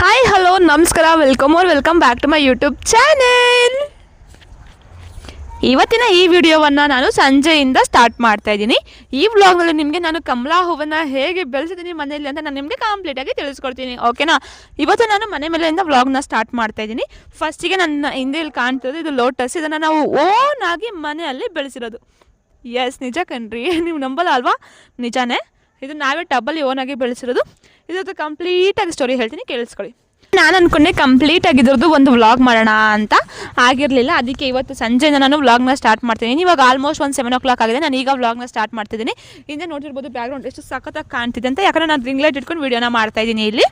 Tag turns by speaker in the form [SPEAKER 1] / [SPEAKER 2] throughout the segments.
[SPEAKER 1] Hi hello ನಮಸ್ಕಾರ welcome or welcome back to my YouTube channel ಇವತ್ತಿನ ಈ ವಿಡಿಯೋವನ್ನು ನಾನು ಸಂಜೆಯಿಂದ ಸ್ಟಾರ್ಟ್ ಮಾಡ್ತಾ ಇದ್ದೀನಿ. ಈ ವ್ಲಾಗ್ನಲ್ಲಿ ನಿಮಗೆ ನಾನು ಕಮಲಾ ಹೂವನ್ನು ಹೇಗೆ ಬೆಳೆಸಿದ್ದೀನಿ ಮನೆಯಲ್ಲಿ ಅಂತ ನಾನು ನಿಮಗೆ ಕಂಪ್ಲೀಟಾಗಿ ತಿಳಿಸ್ಕೊಡ್ತೀನಿ ಓಕೆನಾ ಇವತ್ತು ನಾನು ಮನೆ ಮೇಲೆಯಿಂದ ವ್ಲಾಗ್ನ ಸ್ಟಾರ್ಟ್ ಮಾಡ್ತಾ ಇದ್ದೀನಿ. ಫಸ್ಟಿಗೆ ನನ್ನ ಹಿಂದೆ ಇಲ್ಲಿ ಕಾಣ್ತಿರೋದು ಇದು ಲೋಟಸ್ ಇದನ್ನು ನಾವು ಓನ್ ಆಗಿ ಮನೆಯಲ್ಲಿ ಬೆಳೆಸಿರೋದು. ಎಸ್ ನಿಜ ಕಣ್ರಿ, ನೀವು ನಂಬಲ್ಲ ಅಲ್ವಾ? ನಿಜಾನೇ, ಇದು ನಾವೇ ಟಬ್ಬಲ್ಲಿ ಓನಾಗಿ ಬೆಳೆಸಿರೋದು. ಇದ್ರದ್ದು ಕಂಪ್ಲೀಟಾಗಿ ಸ್ಟೋರಿ ಹೇಳ್ತೀನಿ ಕೇಳಿಸ್ಕೊಳ್ಳಿ. ನಾನು ಅನ್ಕೊಂಡೆ ಕಂಪ್ಲೀಟ್ ಆಗಿದ್ರದ್ದು ಒಂದು ವ್ಲಾಗ್ ಮಾಡೋಣ ಅಂತ ಆಗಿರಲಿಲ್ಲ. ಅದಕ್ಕೆ ಇವತ್ತು ಸಂಜೆಯಿಂದ ನಾನು ವ್ಲಾಗ್ನ ಸ್ಟಾರ್ಟ್ ಮಾಡ್ತೀನಿ. ಇವಾಗ ಆಲ್ಮೋಸ್ಟ್ ಒಂದು ಸೆವೆನ್ ಓ ಕ್ಲಾಕ್ ಆಗಿದೆ. ನಾನು ಈಗ ವ್ಲಾಗ್ನ ಸ್ಟಾರ್ಟ್ ಮಾಡ್ತಿದ್ದೀನಿ. ಹಿಂದೆ ನೋಡಿರ್ಬೋದು ಬ್ಯಾಕ್ಗ್ರೌಂಡ್ ಎಷ್ಟು ಸಖತ್ತಾಗಿ ಕಾಣ್ತಿದೆ ಅಂತ. ಯಾಕಂದರೆ ನಾನು ರಿಂಗ್ ಲೈಟ್ ಇಟ್ಕೊಂಡು ವೀಡಿಯೋನ ಮಾಡ್ತಾ ಇದ್ದೀನಿ ಇಲ್ಲಿ.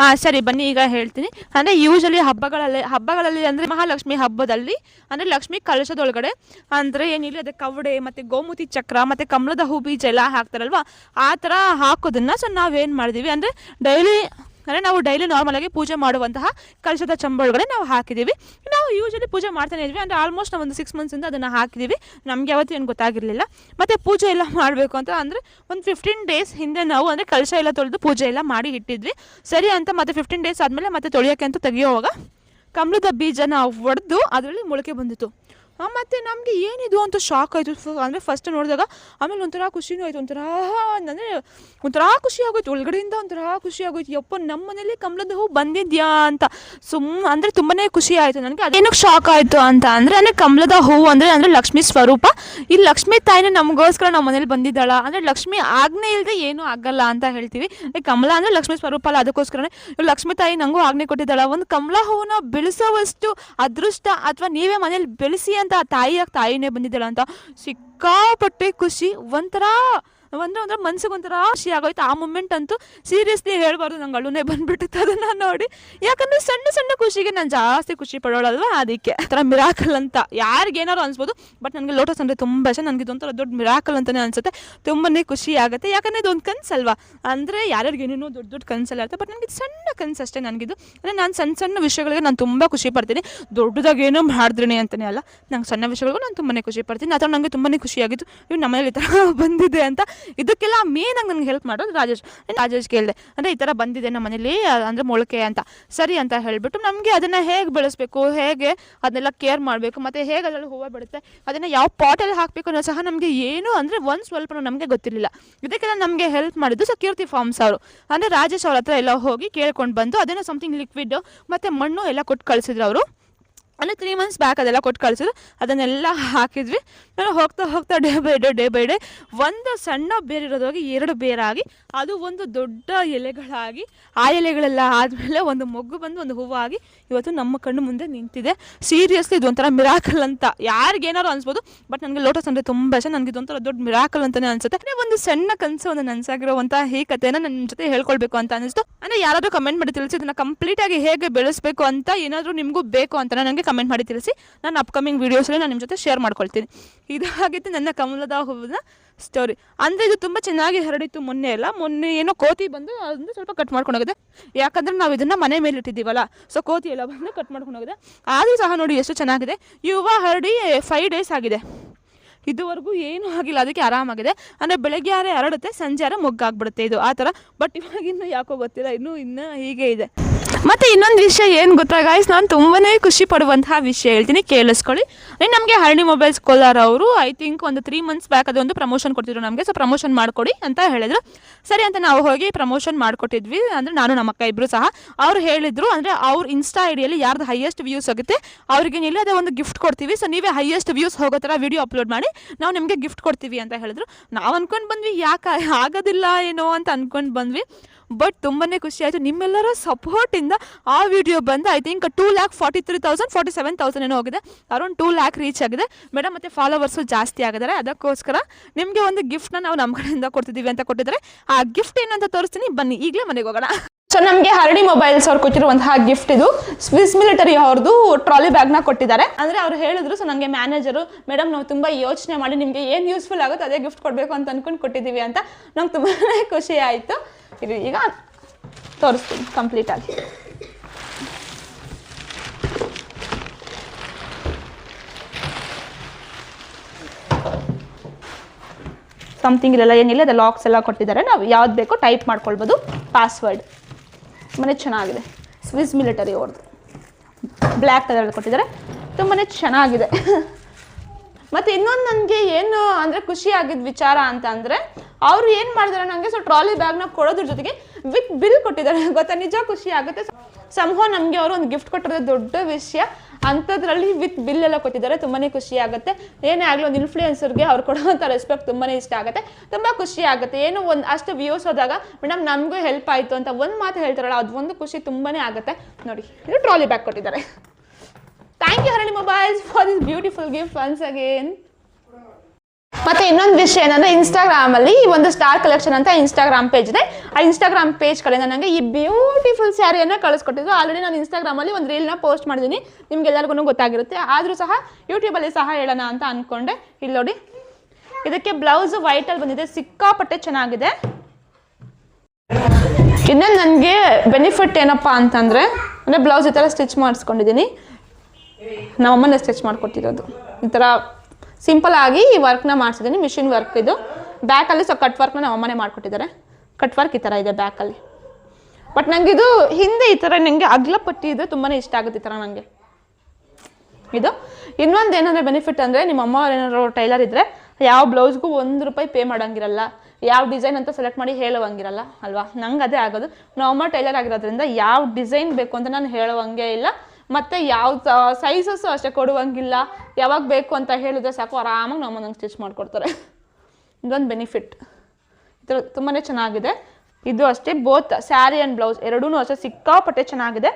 [SPEAKER 1] ಹಾಂ ಸರಿ, ಬನ್ನಿ, ಈಗ ಹೇಳ್ತೀನಿ. ಅಂದರೆ ಯೂಶಲಿ ಹಬ್ಬಗಳಲ್ಲಿ ಹಬ್ಬಗಳಲ್ಲಿ ಅಂದರೆ ಮಹಾಲಕ್ಷ್ಮಿ ಹಬ್ಬದಲ್ಲಿ, ಅಂದರೆ ಲಕ್ಷ್ಮಿ ಕಲಶದೊಳಗಡೆ, ಅಂದರೆ ಏನಿಲ್ಲ ಅದಕ್ಕೆ ಕವಡೆ ಮತ್ತು ಗೋಮೂತಿ ಚಕ್ರ ಮತ್ತು ಕಮಲದ ಹೂ ಬೀಜ ಎಲ್ಲ ಹಾಕ್ತಾರಲ್ವ? ಆ ಥರ ಹಾಕೋದನ್ನು ಸೊ ನಾವೇನು ಮಾಡಿದ್ದೀವಿ ಅಂದರೆ ಡೈಲಿ ಅಂದರೆ ನಾವು ಡೈಲಿ ನಾರ್ಮಲಾಗಿ ಪೂಜೆ ಮಾಡುವಂತಹ ಕಲಶದ ಚಂಬಳಗಳೇ ನಾವು ಹಾಕಿದ್ದೀವಿ ನಾವು ಯೂಶಲಿ ಪೂಜೆ ಮಾಡ್ತಾನೆ ಇದ್ವಿ, ಅಂದರೆ ಆಲ್ಮೋಸ್ಟ್ ನಾವು ಒಂದು ಸಿಕ್ಸ್ ಮಂತ್ಸಿಂದ ಅದನ್ನು ಹಾಕಿದ್ದೀವಿ ನಮಗೆ ಯಾವತ್ತೂ ಏನು ಗೊತ್ತಾಗಿರಲಿಲ್ಲ. ಮತ್ತು ಪೂಜೆ ಎಲ್ಲ ಮಾಡಬೇಕು ಅಂತ, ಅಂದರೆ ಒಂದು ಫಿಫ್ಟೀನ್ ಡೇಸ್ ಹಿಂದೆ ನಾವು ಅಂದರೆ ಕಲಶ ಎಲ್ಲ ತೊಳೆದು ಪೂಜೆ ಎಲ್ಲ ಮಾಡಿ ಇಟ್ಟಿದ್ವಿ. ಸರಿ ಅಂತ ಮತ್ತೆ ಫಿಫ್ಟೀನ್ ಡೇಸ್ ಆದಮೇಲೆ ಮತ್ತೆ ತೊಳೆಯೋಕ್ಕೆ ಅಂತ ತೆಗಿಯೋವಾಗ ಕಮಲದ ಬೀಜನ ಒಡೆದು ಅದರಲ್ಲಿ ಮೊಳಕೆ ಬಂದಿತ್ತು. ಮತ್ತೆ ನಮಗೆ ಏನಿದು ಅಂತ ಶಾಕ್ ಆಯಿತು. ಅಂದರೆ ಫಸ್ಟ್ ನೋಡಿದಾಗ ಆಮೇಲೆ ಒಂಥರ ಖುಷಿನೂ ಆಯಿತು, ಒಂಥರ ಅಂದರೆ ಒಂಥರ ಖುಷಿ ಆಗೋಯ್ತು. ಒಳಗಡೆಯಿಂದ ಒಂಥರ ಖುಷಿ ಆಗೋಯ್ತು. ಯಪ್ಪ ನಮ್ಮ ಮನೇಲಿ ಕಮಲದ ಹೂ ಬಂದಿದ್ಯಾ ಅಂತ. ಸುಮ್, ಅಂದರೆ ತುಂಬಾ ಖುಷಿ ಆಯಿತು ನನಗೆ. ಅದೇನಕ್ಕೆ ಶಾಕ್ ಆಯಿತು ಅಂತ ಅಂದರೆ ಅಂದರೆ ಕಮಲದ ಹೂ ಅಂದರೆ ಅಂದರೆ ಲಕ್ಷ್ಮಿ ಸ್ವರೂಪ. ಈ ಲಕ್ಷ್ಮಿ ತಾಯಿನೇ ನಮಗೋಸ್ಕರ ನಮ್ಮ ಮನೇಲಿ ಬಂದಿದ್ದಾಳ. ಅಂದರೆ ಲಕ್ಷ್ಮಿ ಆಜ್ಞೆ ಇಲ್ಲದೆ ಏನೂ ಆಗಲ್ಲ ಅಂತ ಹೇಳ್ತೀವಿ. ಕಮಲ ಅಂದರೆ ಲಕ್ಷ್ಮಿ ಸ್ವರೂಪ ಅಲ್ಲ, ಅದಕ್ಕೋಸ್ಕರನೇ ಲಕ್ಷ್ಮಿ ತಾಯಿ ನನಗೂ ಆಜ್ಞೆ ಕೊಟ್ಟಿದ್ದಾಳ. ಒಂದು ಕಮಲ ಹೂವನ್ನ ಬೆಳೆಸೋವಷ್ಟು ಅದೃಷ್ಟ ಅಥವಾ ನೀವೇ ಮನೇಲಿ ಬೆಳೆಸಿ ಅಂತ ತಾಯಿಯಾಗಿ ತಾಯಿನೇ ಬಂದಿದ್ದಾಳ ಅಂತ ಸಿಕ್ಕಾಪಟ್ಟೆ ಖುಷಿ ಒಂಥರ ಅಂದ್ರೆ ಅಂದ್ರೆ ಮನ್ಸಿಗೆ ಒಂಥರ ಖುಷಿ ಆಗೋಯ್ತು. ಆ ಮೂಮೆಂಟ್ ಅಂತೂ ಸೀರಿಯಸ್ಲಿ ಹೇಳ್ಬಾರ್ದು ನಂಗೆ ಅಳುನೇ ಬಂದ್ಬಿಟ್ಟಿತ್ತು ಅದನ್ನ ನೋಡಿ. ಯಾಕಂದ್ರೆ ಸಣ್ಣ ಸಣ್ಣ ಖುಷಿಗೆ ನಾನು ಜಾಸ್ತಿ ಖುಷಿ ಪಡೋಳಲ್ವ? ಅದಕ್ಕೆ. ಥರ ಮಿರಾಕಲ್ ಅಂತ ಯಾರಿಗೇನಾರು ಅನ್ಸ್ಬೋದು. ಬಟ್ ನನಗೆ ಲೋಟಸ್ ಅಂದರೆ ತುಂಬ ಇಷ್ಟ. ನನಗೆ ಇದೊಂಥರ ದೊಡ್ಡ ಮಿರಾಕಲ್ ಅಂತಲೇ ಅನ್ಸುತ್ತೆ. ತುಂಬನೇ ಖುಷಿ ಆಗುತ್ತೆ. ಯಾಕಂದರೆ ಇದೊಂದು ಕನ್ಸಲ್ವಾ? ಅಂದರೆ ಯಾರ್ಯಾರಿಗೆ ಏನೇನೋ ದೊಡ್ಡ ದೊಡ್ಡ ಕನಸಲ್ಲ ಇರುತ್ತೆ. ಬಟ್ ನನಗೆ ಸಣ್ಣ ಕನಸು ಅಷ್ಟೇ ನನಗಿದು. ಅಂದರೆ ನಾನು ಸಣ್ಣ ಸಣ್ಣ ವಿಷಯಗಳಿಗೆ ನಾನು ತುಂಬ ಖುಷಿ ಪಡ್ತೀನಿ. ದೊಡ್ಡದಾಗಿ ಏನೋ ಮಾಡಿದ್ರಿ ಅಂತಲೇ ಅಲ್ಲ. ನಂಗೆ ಸಣ್ಣ ವಿಷಯಗಳಿಗೂ ನಾನು ತುಂಬನೇ ಖುಷಿ ಪಡ್ತೀನಿ. ಅಥವಾ ನನಗೆ ತುಂಬನೇ ಖುಷಿಯಾಗಿತ್ತು ಇವ್ ನಮ್ಮನೇಲಿ ಈ ಥರ ಬಂದಿದೆ ಅಂತ ಇದಕ್ಕೆಲ್ಲ ಮೇನ್ ಆಗಿ ನನಗೆ ಹೆಲ್ಪ್ ಮಾಡೋದು ರಾಜೇಶ್. ರಾಜೇಶ್ ಕೇಳಿದೆ, ಅಂದರೆ ಈ ಥರ ಬಂದಿದೆ ನಮ್ಮ ಮನೇಲಿ ಅಂದರೆ ಮೊಳಕೆ ಅಂತ. ಸರಿ ಅಂತ ಹೇಳಿಬಿಟ್ಟು ನಮಗೆ ಅದನ್ನು ಹೇಗೆ ಬೆಳೆಸ್ಬೇಕು, ಹೇಗೆ ಅದನ್ನೆಲ್ಲ ಕೇರ್ ಮಾಡಬೇಕು, ಮತ್ತು ಹೇಗೆ ಅದರಲ್ಲಿ ಹೂವು ಬಿಡುತ್ತೆ ಅದನ್ನು ಯಾವ ಪಾಟಲ್ಲಿ ಹಾಕಬೇಕು ಅನ್ನೋ ಸಹ ನಮಗೆ ಏನು ಅಂದರೆ ಒಂದು ಸ್ವಲ್ಪ ನಮಗೆ ಗೊತ್ತಿರಲಿಲ್ಲ. ಇದಕ್ಕೆಲ್ಲ ನಮಗೆ ಹೆಲ್ಪ್ ಮಾಡಿದ್ದು ಸೆಕ್ಯೂರಿಟಿ ಫಾರ್ಮ್ಸ್ ಅವರು. ಅಂದರೆ ರಾಜೇಶ್ ಅವ್ರ ಹತ್ರ ಎಲ್ಲ ಹೋಗಿ ಕೇಳ್ಕೊಂಡು ಬಂದು ಅದನ್ನು ಸಮಥಿಂಗ್ ಲಿಕ್ವಿಡ್ ಮತ್ತು ಮಣ್ಣು ಎಲ್ಲ ಕೊಟ್ಟು ಕಳಿಸಿದ್ರು ಅವರು. ಅಂದರೆ ತ್ರೀ ಮಂತ್ಸ್ ಬ್ಯಾಕ್ ಅದೆಲ್ಲ ಕೊಟ್ಟು ಕಳಿಸಿದ್ರು. ಅದನ್ನೆಲ್ಲ ಹಾಕಿದ್ವಿ. ನಾನು ಹೋಗ್ತಾ ಹೋಗ್ತಾ day by day day by day ಒಂದು ಸಣ್ಣ ಬೇರಿರೋದಾಗಿ ಎರಡು ಬೇರಾಗಿ ಅದು ಒಂದು ದೊಡ್ಡ ಎಲೆಗಳಾಗಿ, ಆ ಎಲೆಗಳೆಲ್ಲ ಆದಮೇಲೆ ಒಂದು ಮೊಗ್ಗು ಬಂದು ಒಂದು ಹೂವಾಗಿ ಇವತ್ತು ನಮ್ಮ ಕಣ್ಣು ಮುಂದೆ ನಿಂತಿದೆ. ಸೀರಿಯಸ್ಲಿ ಇದೊಂಥರ ಮಿರಾಕಲ್ ಅಂತ. ಯಾರಿಗೇನಾದ್ರು ಅನ್ಸ್ಬೋದು ಬಟ್ ನನಗೆ ಲೋಟಸ್ ಅಂದರೆ ತುಂಬ ಇಷ್ಟ. ನನಗೆ ಇದೊಂಥರ ದೊಡ್ಡ ಮಿರಾಕಲ್ ಅಂತಲೇ ಅನಿಸುತ್ತೆ. ಒಂದು ಸಣ್ಣ ಕನಸು, ಒಂದು ನನಸಾಗಿರುವಂಥ ಈ ಕಥೆನ ನನ್ನ ಜೊತೆ ಹೇಳ್ಕೊಳ್ಬೇಕು ಅಂತ ಅನಿಸ್ತು. ಅಂದರೆ ಯಾರಾದರೂ ಕಮೆಂಟ್ ಮಾಡಿ ತಿಳಿಸಿ, ಇದನ್ನು ಕಂಪ್ಲೀಟಾಗಿ ಹೇಗೆ ಬೆಳೆಸಬೇಕು ಅಂತ ಏನಾದರೂ ನಿಮಗೂ ಬೇಕು ಅಂತ ನನಗೆ ಕಮೆಂಟ್ ಮಾಡಿ ತಿಳಿಸಿ. ನಾನು ಅಪ್ಕಮಿಂಗ್ ವೀಡಿಯೋಸಲ್ಲಿ ನಾನು ನಿಮ್ಮ ಜೊತೆ ಶೇರ್ ಮಾಡ್ಕೊಳ್ತೀನಿ. ಇದಾಗಿತ್ತು ನನ್ನ ಕಮಲದ ಹೂವಿನ ಸ್ಟೋರಿ ಅಂದರೆ ಇದು ತುಂಬ ಚೆನ್ನಾಗಿ ಹರಡಿತ್ತು ಮೊನ್ನೆ ಎಲ್ಲ ಮೊನ್ನೆ ಏನೋ ಕೋತಿ ಬಂದು ಅದನ್ನು ಸ್ವಲ್ಪ ಕಟ್ ಮಾಡ್ಕೊಂಡೋಗಿದೆ ಯಾಕಂದರೆ ನಾವು ಇದನ್ನು ಮನೆ ಮೇಲೆ ಇಟ್ಟಿದ್ದೀವಲ್ಲ. ಸೊ ಕೋತಿ ಎಲ್ಲ ಬಂದು ಕಟ್ ಮಾಡ್ಕೊಂಡೋಗಿದೆ ಆದ್ರೂ ಸಹ ನೋಡಿ ಎಷ್ಟು ಚೆನ್ನಾಗಿದೆ. ಯುವ ಹರಡಿ ಫೈವ್ ಡೇಸ್ ಆಗಿದೆ. ಇದುವರೆಗೂ ಏನೂ ಆಗಿಲ್ಲ. ಅದಕ್ಕೆ ಆರಾಮಾಗಿದೆ. ಅಂದರೆ ಬೆಳಗ್ಗೆ ಯಾರೇ ಹರಡುತ್ತೆ, ಸಂಜೆ ಯಾರ ಮೊಗ್ಗಾಗ್ಬಿಡುತ್ತೆ ಇದು. ಆ ಥರ. ಬಟ್ ಇವಾಗ ಇನ್ನೂ ಯಾಕೋ ಗೊತ್ತಿಲ್ಲ. ಇನ್ನೂ ಇನ್ನೂ ಹೀಗೆ ಇದೆ. ಮತ್ತು ಇನ್ನೊಂದು ವಿಷಯ ಏನು ಗೊತ್ತಾ ಗಾಯ್ಸ್ ನಾನು ತುಂಬಾ ಖುಷಿ ಪಡುವಂತಹ ವಿಷಯ ಹೇಳ್ತೀನಿ, ಕೇಳಿಸ್ಕೊಳ್ಳಿ. ನಮಗೆ ಹರಣಿ ಮೊಬೈಲ್ಸ್ ಕೋಲಾರ ಅವರು ಐ ಥಿಂಕ್ ಒಂದು ತ್ರೀ ಮಂತ್ಸ್ ಬ್ಯಾಕ್ ಅದೊಂದು ಪ್ರಮೋಷನ್ ಕೊಡ್ತಿದ್ರು ನಮಗೆ ಸೊ ಪ್ರಮೋಷನ್ ಮಾಡಿಕೊಡಿ ಅಂತ ಹೇಳಿದ್ರು. ಸರಿ ಅಂತ ನಾವು ಹೋಗಿ ಪ್ರಮೋಷನ್ ಮಾಡಿಕೊಟ್ಟಿದ್ವಿ, ಅಂದರೆ ನಾನು ನಮ್ಮ ಅಕ್ಕ ಇಬ್ಬರು ಸಹ. ಅವ್ರು ಹೇಳಿದ್ರು, ಅಂದರೆ ಅವ್ರ ಇನ್ಸ್ಟಾ ಐಡಿಯಲ್ಲಿ ಯಾರ್ದು ಹೈಯೆಸ್ಟ್ ವ್ಯೂಸ್ ಆಗುತ್ತೆ ಅವ್ರಿಗೆ ನಿಲ್ಲ ಅದೇ ಒಂದು ಗಿಫ್ಟ್ ಕೊಡ್ತೀವಿ ಸೊ ನೀವೇ ಹೈಯೆಸ್ಟ್ ವ್ಯೂಸ್ ಹೋಗೋ ಥರ ವಿಡಿಯೋ ಅಪ್ಲೋಡ್ ಮಾಡಿ, ನಾವು ನಿಮಗೆ ಗಿಫ್ಟ್ ಕೊಡ್ತೀವಿ ಅಂತ ಹೇಳಿದ್ರು. ನಾವು ಅಂದ್ಕೊಂಡು ಬಂದ್ವಿ, ಯಾಕೆ, ಆಗೋದಿಲ್ಲ ಏನೋ ಅಂತ ಅಂದ್ಕೊಂಡು ಬಂದ್ವಿ. ಬಟ್ ತುಂಬಾ ಖುಷಿ ಆಯಿತು. ನಿಮ್ಮೆಲ್ಲರ ಸಪೋರ್ಟಿಂದ ಆ ವಿಡಿಯೋ ಬಂದು I think two lakh forty three thousand forty seven thousand ಏನೋ ಹೋಗಿದೆ. ಅರೌಂಡ್ ಟೂ ಲ್ಯಾಕ್ ರೀಚ್ ಆಗಿದೆ. ಮೇಡಮ್ ಮತ್ತು ಫಾಲೋವರ್ಸು ಜಾಸ್ತಿ ಆಗಿದ್ದಾರೆ. ಅದಕ್ಕೋಸ್ಕರ ನಿಮಗೆ ಒಂದು ಗಿಫ್ಟ್ನ ನಾವು ನಮ್ಮ ಕಡೆಯಿಂದ ಕೊಡ್ತಿದ್ದೀವಿ ಅಂತ ಕೊಟ್ಟಿದ್ದಾರೆ. ಆ ಗಿಫ್ಟ್ ಏನಂತ ತೋರಿಸ್ತೀನಿ. ಬನ್ನಿ, ಈಗಲೇ ಮನೆಗೆ ಹೋಗೋಣ. ಸೊ ನಮಗೆ ಹರಡಿ ಮೊಬೈಲ್ಸ್ ಅವ್ರು ಕೊಟ್ಟಿರುವಂತಹ ಗಿಫ್ಟ್ ಇದು. ಸ್ವಿಸ್ ಮಿಲಿಟರಿ ಅವ್ರದ್ದು ಟ್ರಾಲಿ ಬ್ಯಾಗ್ನ ಕೊಟ್ಟಿದ್ದಾರೆ. ಅಂದರೆ ಅವ್ರು ಹೇಳಿದ್ರು ಸೊ ನಮಗೆ ಮ್ಯಾನೇಜರು ಮೇಡಮ್ ನಾವು ತುಂಬ ಯೋಚನೆ ಮಾಡಿ ನಿಮಗೆ ಏನು ಯೂಸ್ಫುಲ್ ಆಗುತ್ತೆ ಅದೇ ಗಿಫ್ಟ್ ಕೊಡಬೇಕು ಅಂತ ಅಂದ್ಕೊಂಡು ಕೊಟ್ಟಿದ್ದೀವಿ ಅಂತ. ನಮ್ಗೆ ತುಂಬಾ ಖುಷಿ ಆಯಿತು. ಇದು ಈಗ ತೋರಿಸ್ತೀನಿ ಕಂಪ್ಲೀಟಾಗಿ ಸಮಥಿಂಗ್ ಇಲ್ಲೆಲ್ಲ ಏನಿಲ್ಲ, ಅದು ಲಾಕ್ಸ್ ಎಲ್ಲ ಕೊಟ್ಟಿದ್ದಾರೆ. ನಾವು ಯಾವ್ದು ಬೇಕೋ ಟೈಪ್ ಮಾಡ್ಕೊಳ್ಬೋದು. ಪಾಸ್ವರ್ಡ್ ತುಂಬಾ ಚೆನ್ನಾಗಿದೆ. ಸ್ವಿಸ್ ಮಿಲಿಟರಿ ಅವ್ರದ್ದು ಬ್ಲ್ಯಾಕ್ ಕಲರ್ ಕೊಟ್ಟಿದ್ದಾರೆ. ತುಂಬಾ ಚೆನ್ನಾಗಿದೆ. ಮತ್ತು ಇನ್ನೊಂದು ನನಗೆ ಏನು ಅಂದರೆ ಖುಷಿ ಆಗಿದ್ದ ವಿಚಾರ ಅಂತ ಅಂದರೆ ಅವ್ರು ಏನು ಮಾಡಿದಾರೆ ನನಗೆ ಸೊ ಟ್ರಾಲಿ ಬ್ಯಾಗ್ನ ಕೊಡೋದ್ರ ಜೊತೆಗೆ ವಿತ್ ಬಿಲ್ ಕೊಟ್ಟಿದ್ದಾರೆ. ಗೊತ್ತಾ? ನಿಜ ಖುಷಿ ಆಗುತ್ತೆ. ಸಂಭವ ನಮಗೆ ಅವರು ಒಂದು ಗಿಫ್ಟ್ ಕೊಟ್ಟಿರೋದು ದೊಡ್ಡ ವಿಷಯ. ಅಂಥದ್ರಲ್ಲಿ ವಿತ್ ಬಿಲ್ ಎಲ್ಲ ಕೊಟ್ಟಿದ್ದಾರೆ. ತುಂಬಾ ಖುಷಿ ಆಗುತ್ತೆ. ಏನೇ ಆಗಲಿ ಒಂದು ಇನ್ಫ್ಲೂಯೆನ್ಸರ್ಗೆ ಅವ್ರು ಕೊಡುವಂಥ ರೆಸ್ಪೆಕ್ಟ್ ತುಂಬಾ ಇಷ್ಟ ಆಗುತ್ತೆ. ತುಂಬ ಖುಷಿ ಆಗುತ್ತೆ. ಏನು ಒಂದು ಅಷ್ಟು ವ್ಯೂಸ್ ಹೋದಾಗ ಮೇಡಮ್ ನಮಗೂ ಹೆಲ್ಪ್ ಆಯಿತು ಅಂತ ಒಂದು ಮಾತು ಹೇಳ್ತಾರಲ್ಲ ಅದು ಒಂದು ಖುಷಿ ತುಂಬಾ ಆಗುತ್ತೆ. ನೋಡಿ, ಇದು ಟ್ರಾಲಿ ಬ್ಯಾಗ್ ಕೊಟ್ಟಿದ್ದಾರೆ. Thank you Harini mobiles for this beautiful gift once again ಮತ್ತೆ ಇನ್ನೊಂದು ವಿಷಯ ಏನಂದ್ರೆ ಇನ್ಸ್ಟಾಗ್ರಾಮ್ ಅಲ್ಲಿ ಈ ಒಂದು ಸ್ಟಾರ್ ಕಲೆಕ್ಷನ್ ಅಂತ ಇನ್ಸ್ಟಾಗ್ರಾಮ್ ಪೇಜ್ ಇದೆ. ಆ ಇನ್ಸ್ಟಾಗ್ರಾಮ್ ಪೇಜ್ ಕಡೆಯಿಂದ ನನಗೆ ಈ ಬ್ಯೂಟಿಫುಲ್ ಸ್ಯಾರಿಯನ್ನು ಕಳಿಸ್ಕೊಟ್ಟಿದ್ರು ಆಲ್ರೆಡಿ ನಾನು ಇನ್ಸ್ಟಾಗ್ರಾಮ್ ಅಲ್ಲಿ ಒಂದು ರೀಲ್ನ ಪೋಸ್ಟ್ ಮಾಡಿದ್ದೀನಿ ನಿಮ್ಗೆಲ್ಲರಿಗೂ ಗೊತ್ತಾಗಿರುತ್ತೆ. ಆದರೂ ಸಹ ಯೂಟ್ಯೂಬಲ್ಲಿ ಸಹ ಹೇಳೋಣ ಅಂತ ಅಂದ್ಕೊಂಡೆ ಇಲ್ಲಿ ನೋಡಿ. ಇದಕ್ಕೆ ಬ್ಲೌಸ್ ವೈಟಲ್ಲಿ ಬಂದಿದೆ. ಸಿಕ್ಕಾಪಟ್ಟೆ ಚೆನ್ನಾಗಿದೆ. ಇನ್ನೊಂದು ನನಗೆ ಬೆನಿಫಿಟ್ ಏನಪ್ಪ ಅಂತಂದರೆ, ಅಂದರೆ ಬ್ಲೌಸ್ ಈ ಥರ ಸ್ಟಿಚ್ ಮಾಡಿಸ್ಕೊಂಡಿದ್ದೀನಿ ನಮ್ಮಮ್ಮನೇ ಸ್ಟಿಚ್ ಮಾಡಿಕೊಟ್ಟಿರೋದು. ಈ ಥರ ಸಿಂಪಲ್ ಆಗಿ ಈ ವರ್ಕ್ನ ಮಾಡಿಸಿದ್ದೀನಿ. ಮಿಷಿನ್ ವರ್ಕ್ ಇದು. ಬ್ಯಾಕಲ್ಲಿ ಸೊ ಕಟ್ ವರ್ಕ್ನ ಮನೆ ಮಾಡಿಕೊಟ್ಟಿದ್ದಾರೆ. ಕಟ್ ವರ್ಕ್ ಈ ಥರ ಇದೆ ಬ್ಯಾಕಲ್ಲಿ ಬಟ್ ನನಗೆ ಇದು ಹಿಂದೆ ಈ ಥರ ನನಗೆ ಅಗ್ಲ ಪಟ್ಟಿ ಇದು ತುಂಬಾ ಇಷ್ಟ ಆಗುತ್ತೆ ಈ ಥರ ನನಗೆ ಇದು. ಇನ್ನೊಂದು ಏನಂದರೆ ಬೆನಿಫಿಟ್ ಅಂದರೆ ನಿಮ್ಮ ಅಮ್ಮ ಏನಾದ್ರು ಟೈಲರ್ ಇದ್ದರೆ ಯಾವ ಬ್ಲೌಸ್ಗೂ ಒಂದು ರೂಪಾಯಿ ಪೇ ಮಾಡೋಂಗಿರಲ್ಲ. ಯಾವ ಡಿಸೈನ್ ಅಂತ ಸೆಲೆಕ್ಟ್ ಮಾಡಿ ಹೇಳುವಂಗಿರಲ್ಲ, ಅಲ್ವಾ? ನಂಗೆ ಅದೇ ಆಗೋದು. ನಮ್ಮ ಅಮ್ಮ ಟೈಲರ್ ಆಗಿರೋದ್ರಿಂದ ಯಾವ ಡಿಸೈನ್ ಬೇಕು ಅಂತ ನಾನು ಹೇಳುವಂಗೆ ಇಲ್ಲ. ಮತ್ತು ಯಾವ ಸೈಜಸ್ಸು ಅಷ್ಟೇ ಕೊಡುವಂಗಿಲ್ಲ. ಯಾವಾಗ ಬೇಕು ಅಂತ ಹೇಳಿದ್ರೆ ಸಾಕು, ಆರಾಮಾಗಿ ನಮ್ಮ ನಂಗೆ ಸ್ಟಿಚ್ ಮಾಡಿಕೊಡ್ತಾರೆ. ಇದೊಂದು ಬೆನಿಫಿಟ್ ಥರ ತುಂಬಾ ಚೆನ್ನಾಗಿದೆ. ಇದು ಅಷ್ಟೇ ಬೋತ್ ಸ್ಯಾರಿ ಆ್ಯಂಡ್ ಬ್ಲೌಸ್ ಎರಡೂ ಅಷ್ಟೇ ಸಿಕ್ಕಾಪಟ್ಟೆ ಚೆನ್ನಾಗಿದೆ.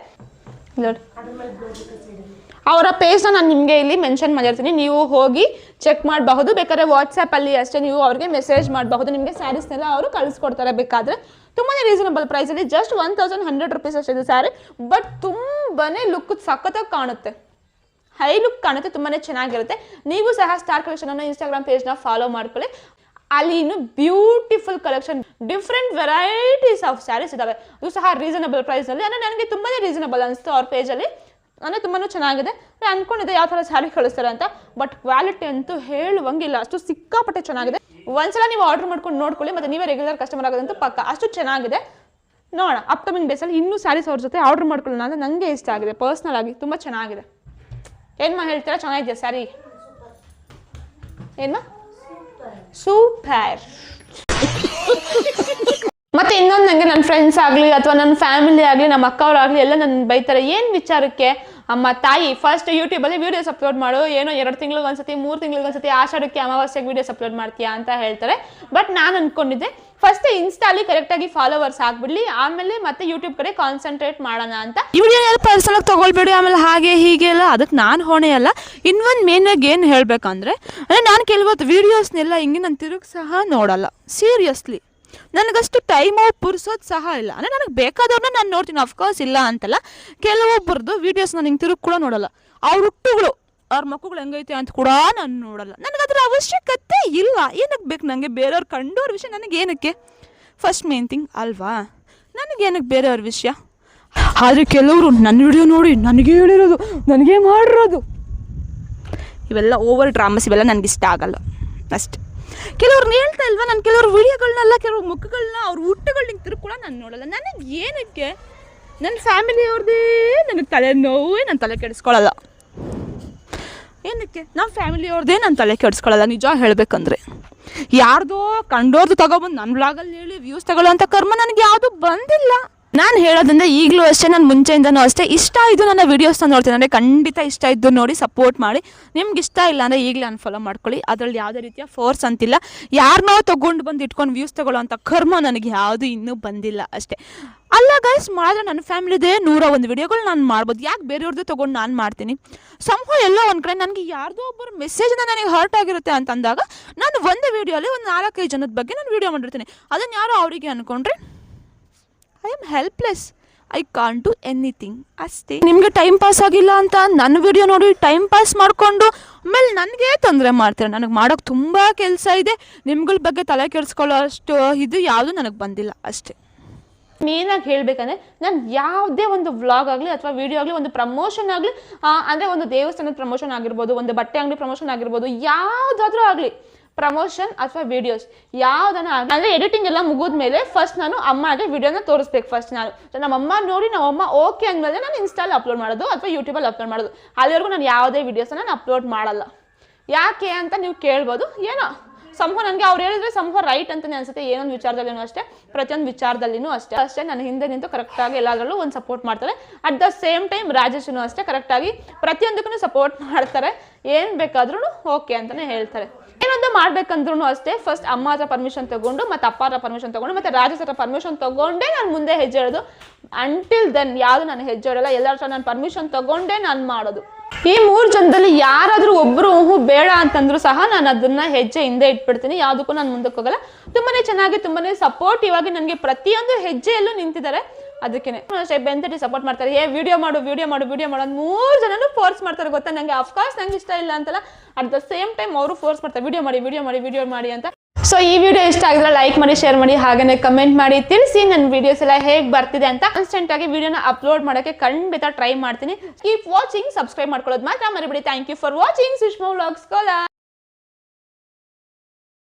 [SPEAKER 1] ಅವರ ಪೇಜ್ನ ನಾನು ನಿಮಗೆ ಇಲ್ಲಿ ಮೆನ್ಷನ್ ಮಾಡಿರ್ತೀನಿ. ನೀವು ಹೋಗಿ ಚೆಕ್ ಮಾಡಬಹುದು. ಬೇಕಾದ್ರೆ ವಾಟ್ಸಪ್ಪಲ್ಲಿ ಅಷ್ಟೇ ನೀವು ಅವ್ರಿಗೆ ಮೆಸೇಜ್ ಮಾಡಬಹುದು. ನಿಮಗೆ ಸ್ಯಾರೀಸ್ನೆಲ್ಲ ಅವರು ಕಳಿಸ್ಕೊಡ್ತಾರೆ ಬೇಕಾದರೆ. ತುಂಬಾ ರೀಸನಬಲ್ ಪ್ರೈಸಲ್ಲಿ just one thousand hundred rupees ಅಷ್ಟಿದೆ sari but ತುಂಬಾ ಲುಕ್ ಸಖತ್ತಾಗಿ ಕಾಣುತ್ತೆ. ಹೈ ಲುಕ್ ಕಾಣುತ್ತೆ ತುಂಬಾ ಚೆನ್ನಾಗಿರುತ್ತೆ. ನೀವು ಸಹ ಸ್ಟಾರ್ ಕಲೆಕ್ಷನ್ ಅನ್ನೋ ಇನ್ಸ್ಟಾಗ್ರಾಮ್ ಪೇಜ್ನ ಫಾಲೋ ಮಾಡ್ಕೊಳ್ಳಿ. ಅಲ್ಲಿ ಇನ್ನು beautiful collection different varieties of saris ಇದಾವೆ. ಅದು ಸಹ ರೀಸನಬಲ್ ಪ್ರೈಸಲ್ಲಿ ಅಂದರೆ ನನಗೆ ತುಂಬಾ ರೀಸನಬಲ್ ಅನಿಸ್ತು ಅವ್ರ ಪೇಜಲ್ಲಿ ಅಂದರೆ ತುಂಬಾ ಚೆನ್ನಾಗಿದೆ. ನಾನು ಅನ್ಕೊಂಡಿದ್ದೆ ಯಾವ ಥರ ಸ್ಯಾರಿ ಕಳಿಸ್ತಾರೆ ಅಂತ ಬಟ್ ಕ್ವಾಲಿಟಿ ಅಂತೂ ಹೇಳುವಂಗಿಲ್ಲ. ಅಷ್ಟು ಸಿಕ್ಕಾಪಟ್ಟೆ ಚೆನ್ನಾಗಿದೆ. ಒಂದ್ಸಲ ನೀವು ಆರ್ಡರ್ ಮಾಡ್ಕೊಂಡು ನೋಡ್ಕೊಳ್ಳಿ, ಮತ್ತು ನೀವೇ ರೆಗ್ಯುಲರ್ ಕಸ್ಟಮರ್ ಆಗೋದಂತೂ ಪಕ್ಕ. ಅಷ್ಟು ಚೆನ್ನಾಗಿದೆ. ನೋಡೋಣ ಅಪ್ಕಮಿಂಗ್ ಡೇಸಲ್ಲಿ ಇನ್ನೂ ಸ್ಯಾರೀಸ್ ಅವ್ರ ಜೊತೆ ಆರ್ಡರ್ ಮಾಡ್ಕೊಳ್ಳೋಣ ಅಂದರೆ ನನಗೆ ಇಷ್ಟ ಆಗಿದೆ ಪರ್ಸ್ನಲ್ ಆಗಿ ತುಂಬ ಚೆನ್ನಾಗಿದೆ. ಏನ್ಮಾ ಹೇಳ್ತೀರಾ? ಚೆನ್ನಾಗಿದೆಯಾ ಸ್ಯಾರಿ ಏನ್ಮಾ? ಸೂಪರ್ ಮತ್ತೆ ಇನ್ನೊಂದು ನನಗೆ ನನ್ನ ಫ್ರೆಂಡ್ಸ್ ಆಗಲಿ ಅಥವಾ ನನ್ನ ಫ್ಯಾಮಿಲಿ ಆಗಲಿ ನಮ್ಮ ಅಕ್ಕವರಾಗಲಿ ಎಲ್ಲ ನನ್ನ ಬೈತಾರೆ, ಏನು ವಿಚಾರಕ್ಕೆ? ಅಮ್ಮ, ತಾಯಿ ಫಸ್ಟ್ ಯೂಟ್ಯೂಬಲ್ಲಿ ವೀಡಿಯೋಸ್ ಅಪ್ಲೋಡ್ ಮಾಡು. ಏನೋ ಎರಡು ತಿಂಗಳಿಗೆ ಒಂದ್ಸತಿ, ಮೂರು ತಿಂಗಳಿಗೆ ಒಂದ್ಸತಿ ಆಷಾಢಕ್ಕೆ ಅಮಾವಾಸ್ಯೆಗೆ ವೀಡಿಯೋಸ್ ಅಪ್ಲೋಡ್ ಮಾಡ್ತೀಯಾ ಅಂತ ಹೇಳ್ತಾರೆ. ಬಟ್ ನಾನು ಅನ್ಕೊಂಡಿದ್ದೆ ಫಸ್ಟ್ ಇನ್ಸ್ಟಾಲಿ ಕರೆಕ್ಟಾಗಿ ಫಾಲೋವರ್ಸ್ ಆಗ್ಬಿಡ್ಲಿ, ಆಮೇಲೆ ಮತ್ತೆ ಯೂಟ್ಯೂಬ್ ಕಡೆ ಕಾನ್ಸಂಟ್ರೇಟ್ ಮಾಡೋಣ ಅಂತ. ಯೂನಿಯನ್ ವಿಡಿಯೋ ಪರ್ಸನಲ್ ತಗೊಳ್ಬೇಡಿ, ಆಮೇಲೆ ಹಾಗೆ ಹೀಗೆ ಎಲ್ಲ. ಅದಕ್ಕೆ ನಾನು ಹೊಣೆ ಅಲ್ಲ. ಇನ್ನೊಂದು ಮೇನಾಗಿ ಏನು ಹೇಳಬೇಕಂದ್ರೆ, ಅಂದರೆ ನಾನು ಕೆಲವೊತ್ತು ವೀಡಿಯೋಸ್ನೆಲ್ಲ ಹಿಂಗೆ ನಾನು ತಿರುಗಿ ಸಹ ನೋಡಲ್ಲ. ಸೀರಿಯಸ್ಲಿ ನನಗಷ್ಟು ಟೈಮು ಪುರ್ಸೋದು ಸಹ ಇಲ್ಲ. ಅಂದರೆ ನನಗೆ ಬೇಕಾದವ್ರನ್ನ ನಾನು ನೋಡ್ತೀನಿ. ಅಫ್ಕೋರ್ಸ್ ಇಲ್ಲ ಅಂತಲ್ಲ. ಕೆಲವೊಬ್ಬರದ್ದು ವೀಡಿಯೋಸ್ ನಾನು ಹಿಂಗೆ ತಿರುಗಿ ಕೂಡ ನೋಡಲ್ಲ. ಅವ್ರ ಹುಟ್ಟುಗಳು, ಅವ್ರ ಮಕ್ಕಳು ಹೆಂಗೈತೆ ಅಂತ ಕೂಡ ನಾನು ನೋಡಲ್ಲ. ನನಗೆ ಅದರ ಅವಶ್ಯಕತೆ ಇಲ್ಲ. ಏನಕ್ಕೆ ಬೇಕು ನನಗೆ ಬೇರೆಯವ್ರು ಕಂಡೋರ ವಿಷಯ ನನಗೇನಕ್ಕೆ? ಫಸ್ಟ್ ಮೇನ್ ಥಿಂಗ್ ಅಲ್ವಾ? ನನಗೇನಕ್ಕೆ ಬೇರೆಯವ್ರ ವಿಷಯ? ಆದರೆ ಕೆಲವರು ನನ್ನ ವಿಡಿಯೋ ನೋಡಿ ನನಗೆ ಹೇಳಿರೋದು, ನನಗೆ ಮಾಡಿರೋದು. ಇವೆಲ್ಲ ಓವರ್ ಡ್ರಾಮಸ್ ಇವೆಲ್ಲ ನನಗಿಷ್ಟ ಆಗಲ್ಲ. ಅಷ್ಟೆ. ಕೆಲವ್ರನ್ನ ಹೇಳ್ತಾ ಇಲ್ವಾ? ನಾನು ಕೆಲವ್ರು ವಿಡಿಯೋಗಳನ್ನೆಲ್ಲ ಕೆಲವ್ರ ಮುಖಗಳನ್ನ ಅವ್ರ ಹುಟ್ಟುಗಳನ್ನ ಕೂಡ ನಾನು ನೋಡಲ್ಲ. ನನಗೆ ಏನಕ್ಕೆ? ನನ್ನ ಫ್ಯಾಮಿಲಿಯವ್ರದ್ದೇ ನನಗೆ ತಲೆ ನೋವೇ ನಾನು ತಲೆ ಕೆಡಿಸ್ಕೊಳ್ಳಲ್ಲ ಏನಕ್ಕೆ? ನಮ್ಮ ಫ್ಯಾಮಿಲಿಯವ್ರದ್ದೇ ನಾನು ತಲೆ ಕೆಡಿಸ್ಕೊಳ್ಳಲ್ಲ ನಿಜ ಹೇಳಬೇಕಂದ್ರೆ. ಯಾರ್ದೋ ಕಂಡೋರ್ದು ತಗೊಬಂದು ನನ್ನ ಬ್ಲಾಗಲ್ಲಿ ಹೇಳಿ ವ್ಯೂಸ್ ತಗೊಳ್ಳೋ ಅಂತ ಕರ್ಮ ನನಗೆ ಯಾವುದು ಬಂದಿಲ್ಲ. ನಾನು ಹೇಳೋದಂದ್ರೆ ಈಗಲೂ ಅಷ್ಟೇ, ನಾನು ಮುಂಚೆಯಿಂದನೂ ಅಷ್ಟೇ. ಇಷ್ಟ ಇದ್ದು ನನ್ನ ವೀಡಿಯೋಸ್ನ ನೋಡ್ತೀನಿ. ಅಂದರೆ ಖಂಡಿತ ಇಷ್ಟ ಇದ್ದು ನೋಡಿ ಸಪೋರ್ಟ್ ಮಾಡಿ. ನಿಮ್ಗೆ ಇಷ್ಟ ಇಲ್ಲ ಅಂದರೆ ಈಗಲೇ ಅನ್ಫಾಲೋ ಮಾಡ್ಕೊಳ್ಳಿ. ಅದರಲ್ಲಿ ಯಾವುದೇ ರೀತಿಯ ಫೋರ್ಸ್ ಅಂತಿಲ್ಲ. ಯಾರನ್ನೋ ತೊಗೊಂಡು ಬಂದು ಇಟ್ಕೊಂಡು ವ್ಯೂಸ್ ತಗೊಳ್ಳೋ ಅಂತ ಕರ್ಮ ನನಗೆ ಯಾವುದು ಇನ್ನೂ ಬಂದಿಲ್ಲ ಅಷ್ಟೇ. ಅಲ್ಲ ಗೈಸ್ ಮಾಡಿದ್ರೆ ನನ್ನ ಫ್ಯಾಮಿಲಿದೇ ನೂರ ಒಂದು ವಿಡಿಯೋಗಳು ನಾನು ಮಾಡ್ಬೋದು. ಯಾಕೆ ಬೇರೆಯವ್ರದ್ದು ತೊಗೊಂಡು ನಾನು ಮಾಡ್ತೀನಿ? ಸಂಹ ಎಲ್ಲೋ ಒಂದು ಕಡೆ ನನಗೆ ಯಾರ್ದೋ ಒಬ್ಬರು ಮೆಸೇಜ್ನ ನನಗೆ ಹರ್ಟ್ ಆಗಿರುತ್ತೆ ಅಂತ ಅಂದಾಗ ನಾನು ಒಂದು ವೀಡಿಯೋಲಿ ಒಂದು ನಾಲ್ಕೈದು ಜನದ ಬಗ್ಗೆ ನಾನು ವೀಡಿಯೋ ಮಾಡಿರ್ತೀನಿ. ಅದನ್ನು ಯಾರೋ ಅವರಿಗೆ ಅಂದ್ಕೊಂಡ್ರೆ I am helpless I can do anything ಅಷ್ಟೇ ನಿಮಗೆ ಟೈಮ್ ಪಾಸ್ ಆಗಿಲ್ಲ ಅಂತ ನನ್ನ ವಿಡಿಯೋ ನೋಡಿ ಟೈಮ್ ಪಾಸ್ ಮಾಡಿಕೊಂಡು ಆಮೇಲೆ ನನಗೆ ತೊಂದರೆ ಮಾಡ್ತಾರೆ? ನನಗೆ ಮಾಡೋಕ್ಕೆ ತುಂಬ ಕೆಲಸ ಇದೆ. ನಿಮ್ಗಳ ಬಗ್ಗೆ ತಲೆ ಕೆಡಿಸ್ಕೊಳ್ಳೋ ಅಷ್ಟು ಇದು ಯಾವುದು ನನಗೆ ಬಂದಿಲ್ಲ ಅಷ್ಟೇ. ಮೇನಾಗಿ ಹೇಳಬೇಕಂದ್ರೆ ನಾನು ಯಾವುದೇ ಒಂದು ವ್ಲಾಗ್ ಆಗಲಿ ಅಥವಾ ವಿಡಿಯೋ ಆಗಲಿ ಒಂದು ಪ್ರಮೋಷನ್ ಆಗಲಿ ಅಂದರೆ ಒಂದು ದೇವಸ್ಥಾನದ ಪ್ರಮೋಷನ್ ಆಗಿರ್ಬೋದು ಒಂದು ಬಟ್ಟೆ ಅಂಗಡಿ ಪ್ರಮೋಷನ್ ಆಗಿರ್ಬೋದು ಯಾವುದಾದ್ರೂ ಆಗಲಿ. ಪ್ರಮೋಷನ್ ಅಥವಾ ವಿಡಿಯೋಸ್ ಯಾವ್ದನ್ನ ಅಂದ್ರೆ ಎಡಿಟಿಂಗ್ ಎಲ್ಲ ಮುಗಿದ್ಮೇಲೆ ಫಸ್ಟ್ ನಾನು ಅಮ್ಮಗೆ ವಿಡಿಯೋನ ತೋರಿಸ್ಬೇಕು ಫಸ್ಟ್ ನಾನು. ನಮ್ಮ ಅಮ್ಮ ನೋಡಿ ನಮ್ಮ ಅಮ್ಮ ಓಕೆ ಅಂದ್ಮೇಲೆ ನಾನು ಇನ್ಸ್ಟಾಲ್ ಅಪ್ಲೋಡ್ ಮಾಡೋದು ಅಥವಾ ಯೂಟ್ಯೂಬಲ್ಲಿ ಅಪ್ಲೋಡ್ ಮಾಡೋದು. ಅಲ್ಲಿವರೆಗೂ ನಾನು ಯಾವುದೇ ವಿಡಿಯೋಸ್ನ ನಾನು ಅಪ್ಲೋಡ್ ಮಾಡಲ್ಲ. ಯಾಕೆ ಅಂತ ನೀವು ಕೇಳ್ಬೋದು. ಏನೋ ಸಂಭವ ನನಗೆ ಅವ್ರು ಹೇಳಿದ್ರೆ ಸಂಭವ ರೈಟ್ ಅಂತಲೇ ಅನ್ಸುತ್ತೆ. ಏನೊಂದು ವಿಚಾರದಲ್ಲಿನೂ ಅಷ್ಟೇ, ಪ್ರತಿಯೊಂದು ವಿಚಾರದಲ್ಲಿನೂ ಅಷ್ಟೇ. ಅಷ್ಟೇ ನನ್ನ ಹಿಂದೆ ನಿಂತು ಕರೆಕ್ಟಾಗಿ ಎಲ್ಲದರಲ್ಲೂ ಒಂದು ಸಪೋರ್ಟ್ ಮಾಡ್ತಾರೆ. ಅಟ್ ದ ಸೇಮ್ ಟೈಮ್ ರಾಜೇಶನು ಅಷ್ಟೇ ಕರೆಕ್ಟಾಗಿ ಪ್ರತಿಯೊಂದಕ್ಕೂ ಸಪೋರ್ಟ್ ಮಾಡ್ತಾರೆ. ಏನು ಬೇಕಾದ್ರೂ ಓಕೆ ಅಂತಲೇ ಹೇಳ್ತಾರೆ. ಏನೊಂದು ಮಾಡ್ಬೇಕಂದ್ರು ಅಷ್ಟೇ. ಫಸ್ಟ್ ಅಮ್ಮ ಹತ್ರ ಪರ್ಮಿಷನ್ ತಗೊಂಡು, ಮತ್ತೆ ಅಪ್ಪ ಹತ್ರ ಪರ್ಮಿಷನ್ ತಗೊಂಡು, ಮತ್ತೆ ರಾಜೇಶ್ ಹತ್ರ ಪರ್ಮಿಷನ್ ತಗೊಂಡೇ ನಾನು ಮುಂದೆ ಹೆಜ್ಜೆ ಇಡೋದು. ಅಂಟಿಲ್ ದೆನ್ ಯಾವುದು ನಾನು ಹೆಜ್ಜೆ ಇಡಲ್ಲ, ಎಲ್ಲರ ಹತ್ರ ನಾನು ಪರ್ಮಿಷನ್ ತಗೊಂಡೇ ನಾನು ಮಾಡೋದು. ಈ ಮೂರು ಜನದಲ್ಲಿ ಯಾರಾದರೂ ಒಬ್ಬರು ಹ್ಞೂ, ಬೇಡ ಅಂತಂದ್ರು ಸಹ ನಾನು ಅದನ್ನ ಹೆಜ್ಜೆ ಹಿಂದೆ ಇಟ್ಬಿಡ್ತೀನಿ. ಯಾವುದಕ್ಕೂ ನಾನು ಮುಂದಕ್ಕೆ ಹೋಗಲ್ಲ. ತುಂಬಾನೇ ಚೆನ್ನಾಗಿ, ತುಂಬಾನೇ ಸಪೋರ್ಟಿವ್ ಆಗಿ ನನಗೆ ಪ್ರತಿಯೊಂದು ಹೆಜ್ಜೆಯಲ್ಲೂ ನಿಂತಿದ್ದಾರೆ. ಅದಕ್ಕೇನೆ. ಅಷ್ಟೇ ಬೆಂತಟಿ ಸಪೋರ್ಟ್ ಮಾಡ್ತಾರೆ. ಏ ವಿಡಿಯೋ ಮಾಡು ವಿಡಿಯೋ ಮಾಡು ವಿಡಿಯೋ ಮಾಡು ಮೂರು ಜನನು ಫೋರ್ಸ್ ಮಾಡ್ತಾರೆ ಗೊತ್ತಾ? ನನಗೆ ಅಫ್ಕೋರ್ಸ್ ನಂಗೆ ಇಷ್ಟ ಇಲ್ಲ ಅಂತಲ್ಲ. ಅಟ್ ದ ಸೇಮ್ ಟೈಮ್ ಅವರು ಫೋರ್ಸ್ ಮಾಡ್ತಾರೆ. ವಿಡಿಯೋ ಮಾಡಿ ವಿಡಿಯೋ ಮಾಡಿ ವಿಡಿಯೋ ಮಾಡಿ ಅಂತ. ಸೊ ಈ ವಿಡಿಯೋ ಇಷ್ಟ ಆಗಿದ್ರೆ ಲೈಕ್ ಮಾಡಿ ಶೇರ್ ಮಾಡಿ, ಹಾಗೇನೆ ಕಮೆಂಟ್ ಮಾಡಿ. ತಿಳಿಸಿ ನನ್ನ ವಿಡಿಯೋಸ್ ಎಲ್ಲ ಹೇಗೆ ಬರ್ತಿದೆ ಅಂತ. ಕಾನ್ಸ್ಟೆಂಟ್ ಆಗಿ ವಿಡಿಯೋನ ಅಪ್ಲೋಡ್ ಮಾಡೋಕ್ಕೆ ಖಂಡಿತ ಟ್ರೈ ಮಾಡ್ತೀನಿ. ಕೀಪ್ ವಾಚಿಂಗ್ ಸಬ್ಸ್ಕ್ರೈಬ್ ಮಾಡ್ಕೊಳ್ಳೋದು ಮಾತ್ರ ಮರಿಬಿಡಿ. Thank you for watching Sushma vlogs Cola